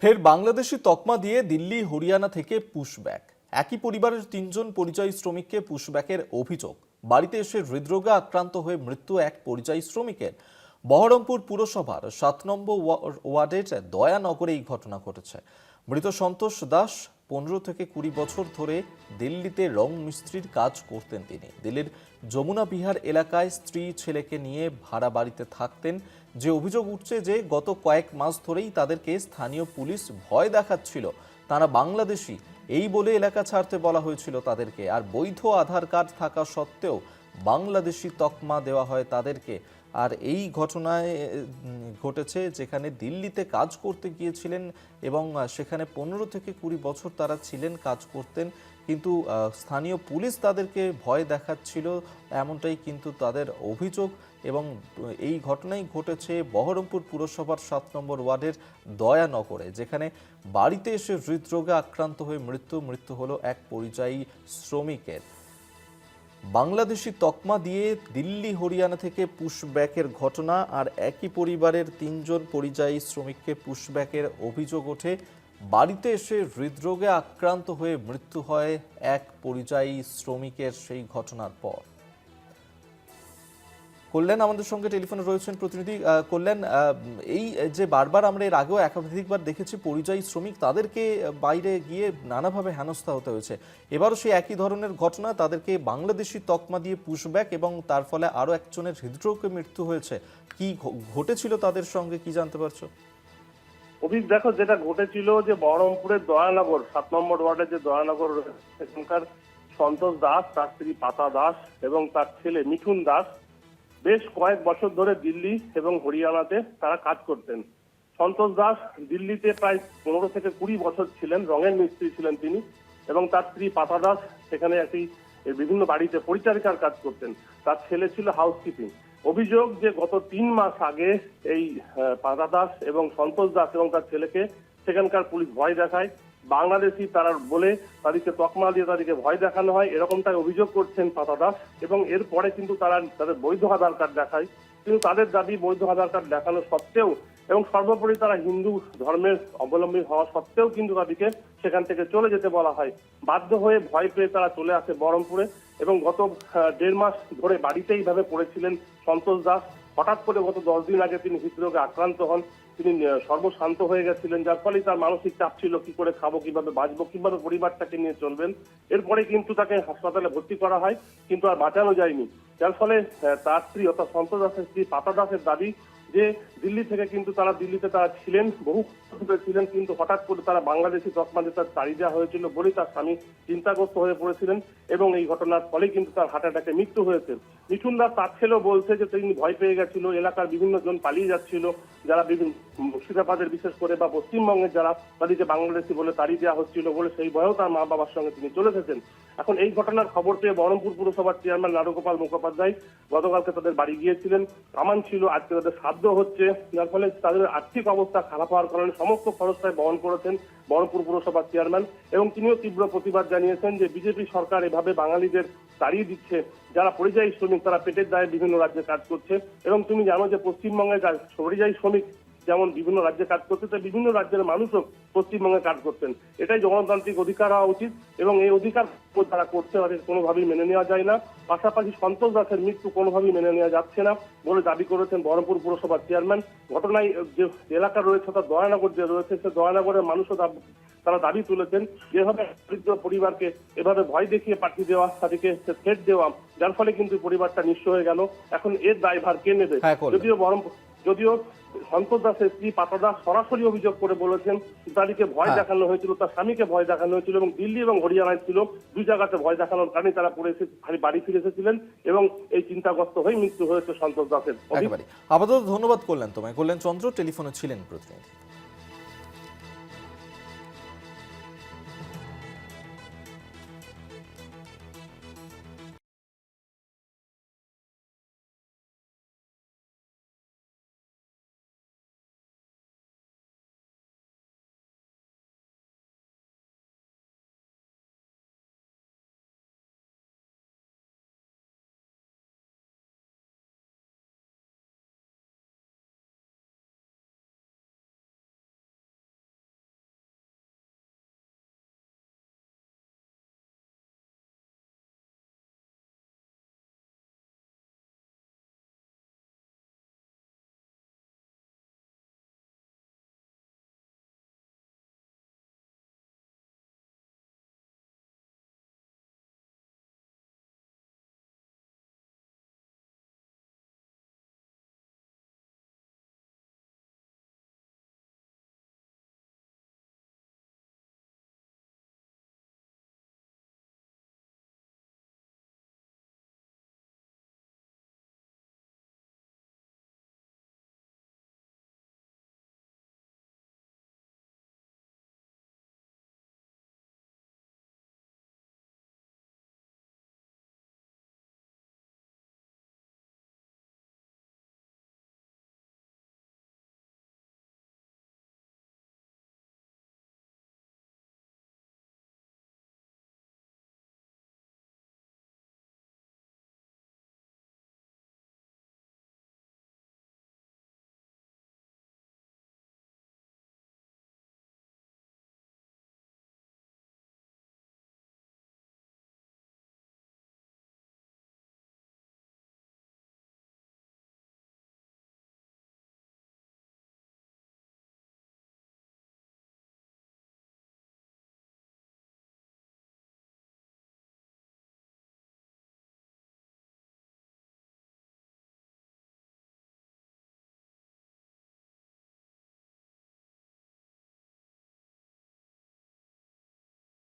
ফের বাংলাদেশি তকমা দিয়ে দিল্লি, হরিয়ানা থেকে পুশব্যাক একই পরিবারের তিনজন পরিযায়ী শ্রমিককে পুশব্যাকের অভিযোগ। বাড়িতে এসে হৃদরোগে আক্রান্ত হয়ে মৃত্যু এক পরিযায়ী শ্রমিকের। বহরমপুর পুরসভার সাত নম্বর ওয়া- ওয়ার্ডের দয়ানগরে এই ঘটনা ঘটেছে। মৃত সন্তোষ দাস পনেরো থেকে কুড়ি বছর ধরে দিল্লিতে রং মিস্ত্রির কাজ করতেন তিনি। দিল্লির যমুনা বিহার এলাকায় স্ত্রী ছেলেকে নিয়ে ভাড়া বাড়িতে থাকতেন। যে অভিযোগ উঠছে যে গত কয়েক মাস ধরেই তাদেরকে স্থানীয় পুলিশ ভয় দেখাচ্ছিল। তারা বাংলাদেশি, এই বলে এলাকা ছাড়তে বলা হয়েছিল তাদেরকে। আর বৈধ আধার কার্ড থাকা সত্ত্বেও বাংলাদেশি তকমা দেওয়া হয় তাদেরকে। আর এই ঘটনায় ঘটেছে যেখানে দিল্লিতে কাজ করতে গিয়েছিলেন এবং সেখানে পনেরো থেকে কুড়ি বছর তারা ছিলেন কাজ করতেন। কিন্তু স্থানীয় পুলিশ তাদেরকে ভয় দেখাচ্ছিল, এমনটাই কিন্তু তাদের অভিযোগ। এবং এই ঘটনাই ঘটেছে বহরমপুর পুরসভার সাত নম্বর ওয়ার্ডের দয়ানগরে, যেখানে বাড়িতে এসে হৃদরোগে আক্রান্ত হয়ে মৃত্যু মৃত্যু হলো এক পরিযায়ী শ্রমিকের। বাংলাদেশি তকমা দিয়ে দিল্লি, হরিয়ানা থেকে পুশব্যাকের ঘটনা আর একই পরিবারের তিনজন পরিযায়ী শ্রমিককে পুশব্যাকের অভিযোগ ওঠে। বাড়িতে এসে হৃদরোগে আক্রান্ত হয়ে মৃত্যু হয় এক পরিযায়ী শ্রমিকের সেই ঘটনার পর। কল্যাণ আমাদের সঙ্গে টেলিফোনে রয়েছেন প্রতিনিধি কল্যাণ এই যে বারবার আমরা এর আগেও একাধিকবার দেখেছি পরিযায়ী শ্রমিক তাদেরকে বাইরে গিয়ে নানাভাবে হেনস্থা হতে হয়েছে। এবারও সেই একই ধরনের ঘটনা, তাদেরকে বাংলাদেশি তকমা দিয়ে পুশব্যাক এবং তার ফলে আরও একজনের হৃদরোগে মৃত্যু হয়েছে। কি ঘটেছিল তাদের সঙ্গে কি জানতে পারছ? অভিক, দেখো যেটা ঘটেছিল যে বহরমপুরের দয়ানগর, সাত নম্বর ওয়ার্ডের যে দয়ানগর সেখানকার সন্তোষ দাস, তার স্ত্রী পাতা দাস এবং তার ছেলে মিঠুন দাস বেশ কয়েক বছর ধরে দিল্লি এবং হরিয়ানাতে তারা কাজ করতেন। সন্তোষ দাস দিল্লিতে প্রায় পনেরো থেকে কুড়ি বছর ছিলেন, রঙের মিস্ত্রি ছিলেন তিনি এবং তার স্ত্রী পাতা দাস সেখানে একটি বিভিন্ন বাড়িতে পরিচারিকার কাজ করতেন। তার ছেলে ছিল হাউসকিপিং অভিযোগ যে গত তিন মাস আগে এই পাতা দাস এবং সন্তোষ দাস এবং তার ছেলেকে সেখানকার পুলিশ ভয় দেখায় বাংলাদেশি তারা বলে তাদেরকে তকমা দিয়ে তাদেরকে ভয় দেখানো হয়, এরকমটাই অভিযোগ করছেন পাতা দাস এবং এরপরে কিন্তু তারা তাদের বৈধ আধার কার্ড দেখায়। কিন্তু তাদের দাবি বৈধ আধার কার্ড দেখানো সত্ত্বেও এবং সর্বোপরি তারা হিন্দু ধর্মের অবলম্বী হওয়া সত্ত্বেও কিন্তু তাদেরকে সেখান থেকে চলে যেতে বলা হয়। বাধ্য হয়ে ভয় পেয়ে তারা চলে আসে বহরমপুরে এবং গত দেড় মাস ধরে বাড়িতে এইভাবে পড়েছিলেন সন্তোষ দাস। হঠাৎ করে গত দশ দিন আগে তিনি হৃদরোগে আক্রান্ত হন। তিনি সর্বশান্ত হয়ে গেছিলেন। যার ফলে তার মানসিক চাপ ছিল, কি করে খাব, কীভাবে বাঁচবো, কীভাবে পরিবারটাকে নিয়ে চলবেন। এরপরে কিন্তু তাকে হাসপাতালে ভর্তি করা হয়, কিন্তু আর বাঁচানো যায়নি। যার ফলে তার স্ত্রী অর্থাৎ সন্তোষ দাসের স্ত্রী পাতা দাসের দাবি যে, দিল্লি থেকে কিন্তু তারা দিল্লিতে তারা ছিলেন, বহু ছিলেন, কিন্তু হঠাৎ করে তারা বাংলাদেশি তকমাদের তার তাড়িয়ে দেওয়া হয়েছিল বলেই তার স্বামী চিন্তাগ্রস্ত হয়ে পড়েছিলেন এবং এই ঘটনার ফলে কিন্তু তার হার্ট অ্যাটাকে মৃত্যু হয়েছে। মিঠুন দাস তার ছেলেও বলছে যে তিনি ভয় পেয়ে গেছিল, এলাকার বিভিন্ন জন পালিয়ে যাচ্ছিল, যারা বিভিন্ন মুর্শিদাবাদের বিশেষ করে বা পশ্চিমবঙ্গের যারা তাদেরকে বাংলাদেশি বলে তাড়িয়ে দেওয়া হচ্ছিল বলে সেই ভয়েও তার মা বাবার সঙ্গে তিনি চলে এসেছেন। এখন এই ঘটনার খবর পেয়ে বহরমপুর পুরসভার চেয়ারম্যান নারগোপাল মুখোপাধ্যায় গতকালকে তাদের বাড়ি গিয়েছিলেন। কামান ছিল, আজকে তাদের সাধ্য হচ্ছে, যার ফলে তাদের আর্থিক অবস্থা খারাপ হওয়ার কারণে সমস্ত খরচটাই বহন করেছেন বহরমপুর পুরসভার চেয়ারম্যান এবং তিনিও তীব্র প্রতিবাদ জানিয়েছেন যে বিজেপি সরকার এভাবে বাঙালিদের তাড়িয়ে দিচ্ছে। যারা পরিযায়ী শ্রমিক, তারা পেটের দায়ে বিভিন্ন রাজ্যে কাজ করছে। এবং তুমি জানো যে পশ্চিমবঙ্গের পরিযায়ী শ্রমিক যেমন বিভিন্ন রাজ্যে কাজ করতে তাই বিভিন্ন রাজ্যের মানুষও পশ্চিমবঙ্গে কাজ করতেন এটাই গণতান্ত্রিক অধিকার হওয়া উচিত এবং এই অধিকার তারা করছে, তাদের কোনোভাবেই মেনে নেওয়া যায় না। পাশাপাশি সন্তোষ দাসের মৃত্যু কোনোভাবেই মেনে নেওয়া যাচ্ছে না বলে দাবি করেছেন বহরমপুর পুরসভার চেয়ারম্যান। ঘটনায় যে এলাকা রয়েছে অর্থাৎ দয়ানগর যে রয়েছে, সে দয়ানগরের মানুষও তারা দাবি তুলেছেন যেভাবে দরিদ্র পরিবারকে এভাবে ভয় দেখিয়ে পাঠিয়ে দেওয়া তাদেরকে থ্রেট দেওয়া যার ফলে কিন্তু পরিবারটা নিঃস্ব হয়ে গেল। এখন এর দায়ভার কে নেবে? হ্যাঁ, যদিও বহরমপুর যদিও সন্তোষ দাসের স্ত্রী পাতা দাস সরাসরি অভিযোগ করে বলেছেন তাদেরকে ভয় হ্যাঁ। দেখানো হয়েছিল তার স্বামীকে ভয় দেখানো হয়েছিল এবং দিল্লি এবং হরিয়ানায় ছিল। দুই জায়গাতে ভয় দেখানোর কারণে তারা পড়ে এসে খালি বাড়ি ফিরে এসেছিলেন এবং এই চিন্তাগ্রস্ত হয়ে মৃত্যু হয়েছে সন্তোষ দাসের আপাতত ধন্যবাদ করলেন তোমায়। কল্যাণ চন্দ্র টেলিফোনে ছিলেন প্রতিনিধি।